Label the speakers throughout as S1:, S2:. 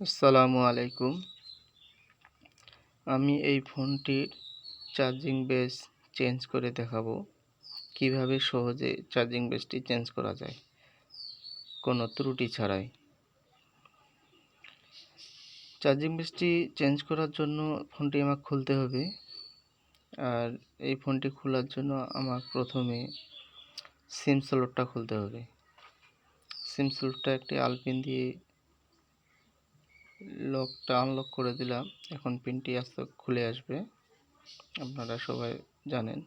S1: আসসালামু আলাইকুম। আমি এই ফোনটির চার্জিং বেস চেঞ্জ করে দেখাবো। কীভাবে সহজে চার্জিং বেসটি চেঞ্জ করা যায়? কোনো ত্রুটি ছাড়াই। চার্জিং বেসটি চেঞ্জ করার জন্য ফোনটি আমার খুলতে হবে। আর এই ফোনটি খোলার জন্য আমার প্রথমে সিম স্লটটা খুলতে হবে। সিম স্লটটা একটি আলপিন দিয়ে লকটা আনলক করে দিলাম। এখন পিনটি আস্তে খুলে আসবে। আপনারা সবাই জানেন।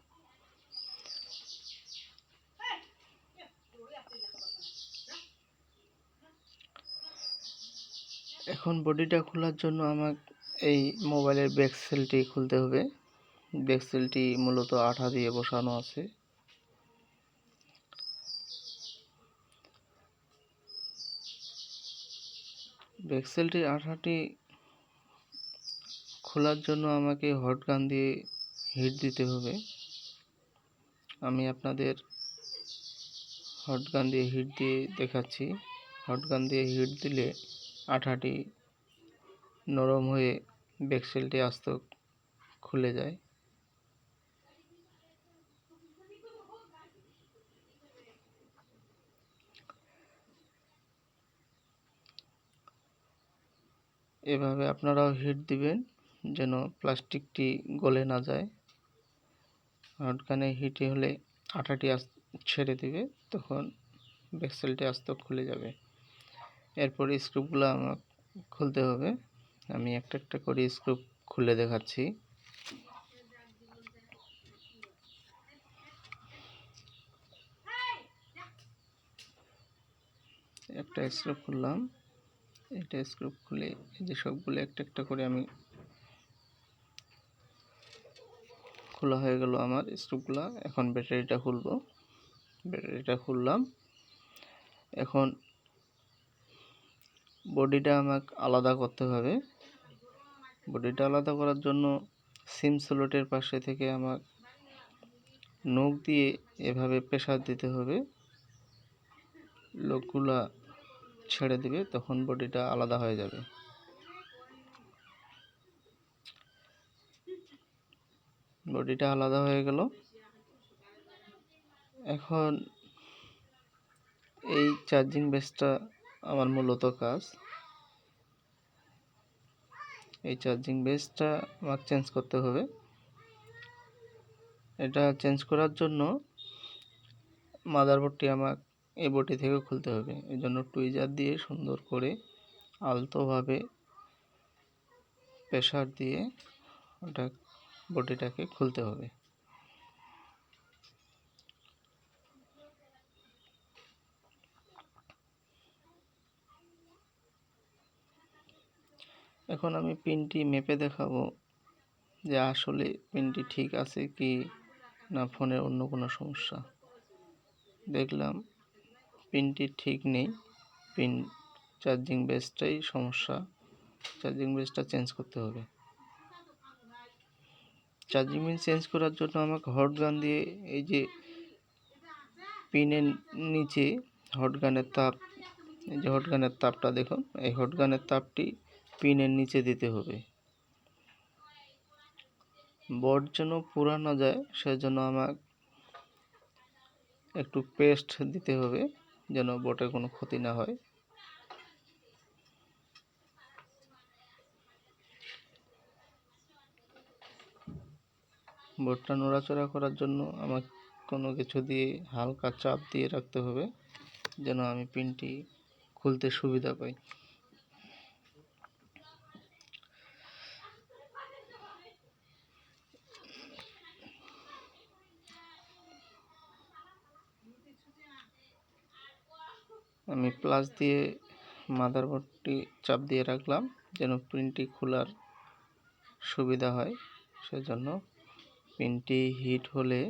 S1: এখন বডিটা খোলার জন্য আমার এই মোবাইলের ব্যাকসেলটি খুলতে হবে। ব্যাকসেলটি মূলত আঠা দিয়ে বসানো আছে। ব্যাকসেলটির আঠাটি খোলার জন্য আমাকে হট গান দিয়ে হিট দিতে হবে। আমি আপনাদের হট গান দিয়ে হিট দিয়ে দেখাচ্ছি। হট গান দিয়ে হিট দিলে আঠাটি নরম হয়ে ব্যাকসেলটি আস্ত খুলে যায়। এভাবে আপনারাও হিট দিবেন, যেন প্লাস্টিকটি গলে না যায়। হটগানে হিটে হলে আঠাটি ছেড়ে দিবে, তখন ব্যাকসেলটি আস্ত খুলে যাবে। এরপর স্ক্রুপগুলো আমার খুলতে হবে। আমি একটা একটা করে স্ক্রুপ খুলে দেখাচ্ছি। একটা স্ক্রুপ খুললাম। এটা স্ক্রুপ খুলে এই যে সবগুলো একটা একটা করে আমি খোলা হয়ে গেল আমার স্ক্রুপগুলো এখন ব্যাটারিটা খুলবো। ব্যাটারিটা খুললাম। এখন বডিটা আমাকে আলাদা করতে হবে। বডিটা আলাদা করার জন্য সিম স্লটের পাশে থেকে আমার নখ দিয়ে এভাবে প্রেশার দিতে হবে। লোকগুলা ছেড়ে দিবে, তখন বডিটা আলাদা হয়ে যাবে। বডিটা আলাদা হয়ে গেল। এখন এই চার্জিং বেসটা আমার মূলত কাজ। এই চার্জিং বেসটা আমাকে চেঞ্জ করতে হবে। এটা চেঞ্জ করার জন্য মাদারবোর্ডটি আমার এই বটি থেকে খুলতে হবে। এই জন্য টুইজার দিয়ে সুন্দর করে আলতোভাবে প্রেশার দিয়ে ওটা বটিটাকে খুলতে হবে। এখন আমি পিনটি মেপে দেখাবো যে আসলে পিনটি ঠিক আছে কি না, ফোনের অন্য কোনো সমস্যা। দেখলাম পিনটি ঠিক নেই। পিন চার্জিং বেসটাই সমস্যা। চার্জিং বেসটা চেঞ্জ করতে হবে। চার্জিং পিন চেঞ্জ করার জন্য আমাকে হট গান দিয়ে এই যে পিনের নিচে হট গানের তাপ, এই যে হট গানের তাপটা দেখুন, এই হট গানের তাপটি পিনের নিচে দিতে হবে। বট যেন পুরানো যায়, সেজন্য আমার একটু পেস্ট দিতে হবে। যেন বোটের কোনো ক্ষতি না হয়। বোটটা নড়াচড়া করার জন্য আমার কোনো কিছু দিয়ে হালকা চাপ দিয়ে রাখতে হবে, যেন আমি পিনটি খুলতে সুবিধা পাই। আমি প্লাস দিয়ে মাদারবোর্ডটি চাপ দিয়ে রাখলাম যেন প্রিন্টটি খোলার সুবিধা হয়। সেজন্য পিনটি হিট হলে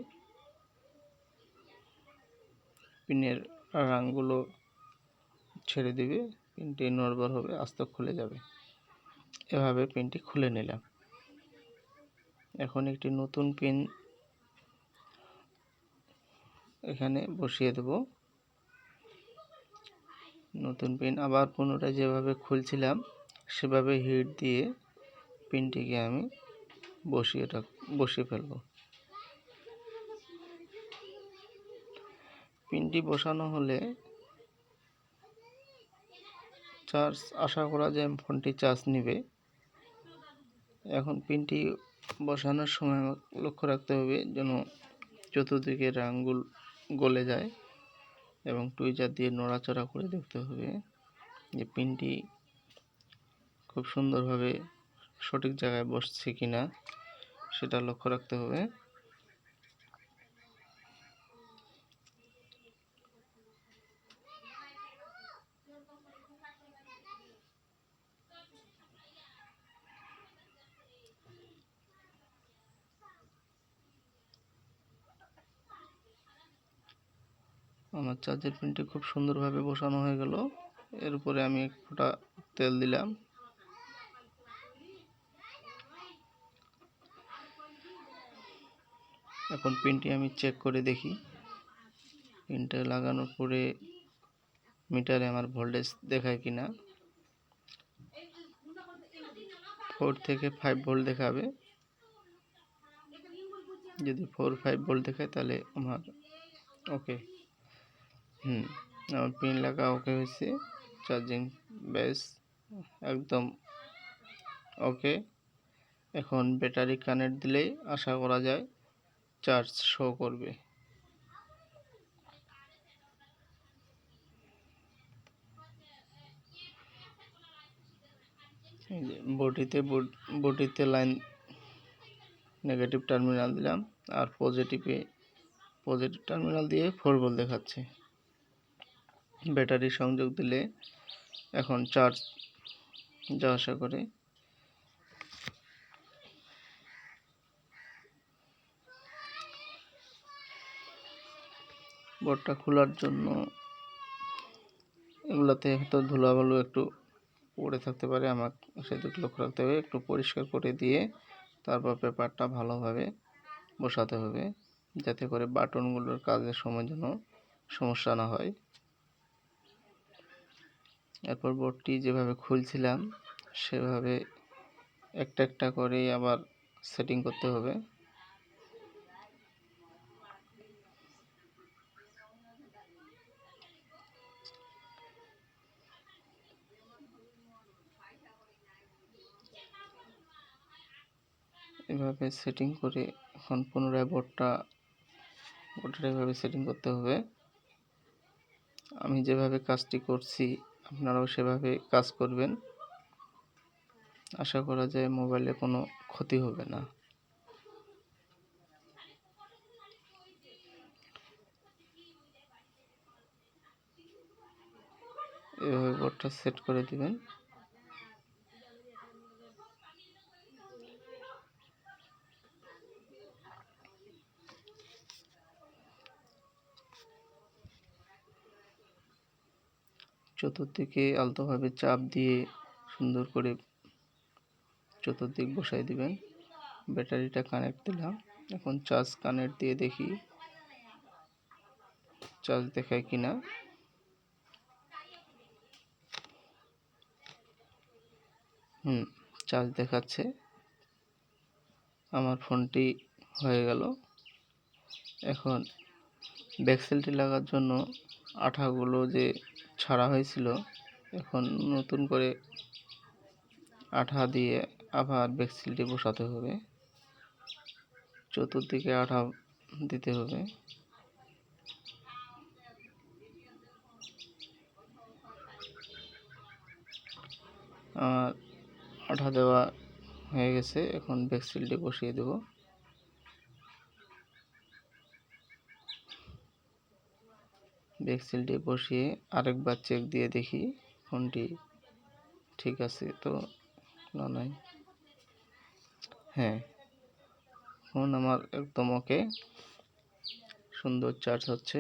S1: পিনের রাংগুলো ছেড়ে দিবে পিনটি নড়বড় হবে, আস্তে খুলে যাবে। এভাবে পিনটি খুলে নিলাম। এখন একটি নতুন পিন এখানে বসিয়ে দেবো। নতুন পিন আবার পুনরায় যেভাবে খুলছিলাম, সেভাবে হিট দিয়ে পিনটিকে আমি বসিয়ে রাখ বসিয়ে ফেলব। পিনটি বসানো হলে চার্জ আশা করা যায় ফোনটি চার্জ নেবে। এখন পিনটি বসানোর সময় লক্ষ্য রাখতে হবে যেন চতুর্দিকের আঙ্গুল গলে যায়। এবং টুইজার দিয়ে নড়াচড়া করে দেখতে হবে যে পিনটি খুব সুন্দরভাবে সঠিক জায়গায় বসছে কি না সেটা লক্ষ্য রাখতে হবে। আমার চার্জের পিনটি খুব সুন্দরভাবে বসানো হয়ে গেল। এর উপরে আমি এক ফোঁটা তেল দিলাম। এখন পিনটি আমি চেক করে দেখি। পিনটা লাগানোর পরে মিটারে আমার ভোল্টেজ দেখায় কি না ফোর থেকে ফাইভ ভোল্ট দেখাবে। যদি ফোর ফাইভ ভোল্ট দেখায় তাহলে আমার ওকে হুম, আমার পিন লাগা ওকে হয়েছে চার্জিং বেস একদম ওকে এখন ব্যাটারি কানেক্ট দিলেই আশা করা যায় চার্জ শো করবে। বটিতে বটিতে লাইন নেগেটিভ টার্মিনাল দিলাম, আর পজিটিভে পজিটিভ টার্মিনাল দিয়ে ফোর বল দেখাচ্ছে। ব্যাটারি সংযোগ দিলে এখন চার্জ যা আশা করে। বোর্ডটা খোলার জন্য এগুলোতে হয়তো ধুলাবালু একটু পড়ে থাকতে পারে, আমার সেদিকে লক্ষ্য রাখতে হবে। একটু পরিষ্কার করে দিয়ে তারপর পেপারটা ভালোভাবে বসাতে হবে, যাতে করে বাটনগুলোর কাজের সময় যেন সমস্যা না হয়। এরপর বোর্ডটি যেভাবে খুলছিলাম, সেভাবে একটা একটা করে আবার সেটিং করতে হবে। এভাবে সেটিং করে এখন পুনরায় বোর্ডটা বোর্ডটা এভাবে সেটিং করতে হবে। আমি যেভাবে কাজটি করছি আপনারাও সেভাবে কাজ করবেন। আশা করা যায় মোবাইলে কোনো ক্ষতি হবে না। এভাবে বোর্ডটা সেট করে দিবেন। চতুর্দিকে আলতোভাবে চাপ দিয়ে সুন্দর করে চতুর্দিক বসাই দিবেন। ব্যাটারিটা কানেক্ট দিলাম। এখন চার্জ কানেক্ট দিয়ে দেখি চার্জ দেখায় কিনা। হুম, চার্জ দেখাচ্ছে। আমার ফোনটি হয়ে গেল। এখন ব্যাকসেলটি লাগার জন্য আঠাগুলো যে ছাড়া হয়েছিল। এখন নতুন করে আঠা দিয়ে আবার ব্যাকসিলটি বসাতে হবে। চতুর্দিকে আঠা দিতে হবে। আমার আঠা দেওয়া হয়ে গেছে। এখন ব্যাকসিলটি বসিয়ে দেবো। ব্যাকসেলটি বসিয়ে আরেকবার চেক দিয়ে দেখি, ফোনটি ঠিক আছে তো না নাই? হ্যাঁ ফোন আমার একদম ওকে সুন্দর চার্জ হচ্ছে।